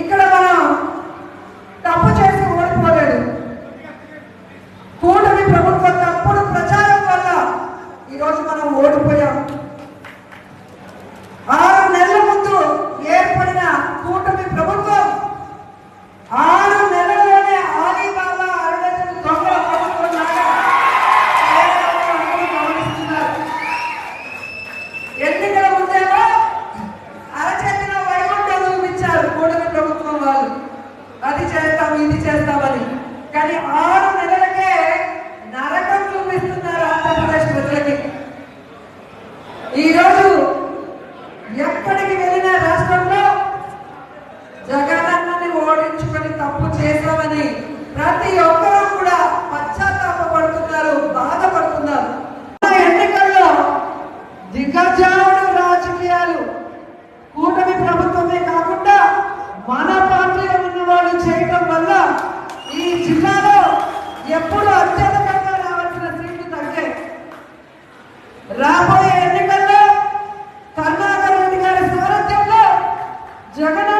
ఇక్కడ మనం తప్పు చేసి ఓడిపోలేదు. కూటమి ప్రభుత్వ తప్పుడు ప్రచారం వల్ల ఈరోజు మనం ఓడిపోయాం. ఆరు నెలల ముందు ఏర్పడిన కూటమి ప్రభుత్వం ఆరు నెలల్లోనే ఆలీబాబా అరుణాచల్ దొంగల ప్రభుత్వం లాగా ఇది చేస్తామని. కానీ ఆరు నెలలకే నరకం చూపిస్తున్నారు ఆంధ్రప్రదేశ్ ప్రజలకి. ఈరోజు ఎప్పటికి వెళ్ళిన రాబోయే ఎన్నికల్లో కరుణాకర్ రెడ్డి గారి సారథ్యంలో జగన్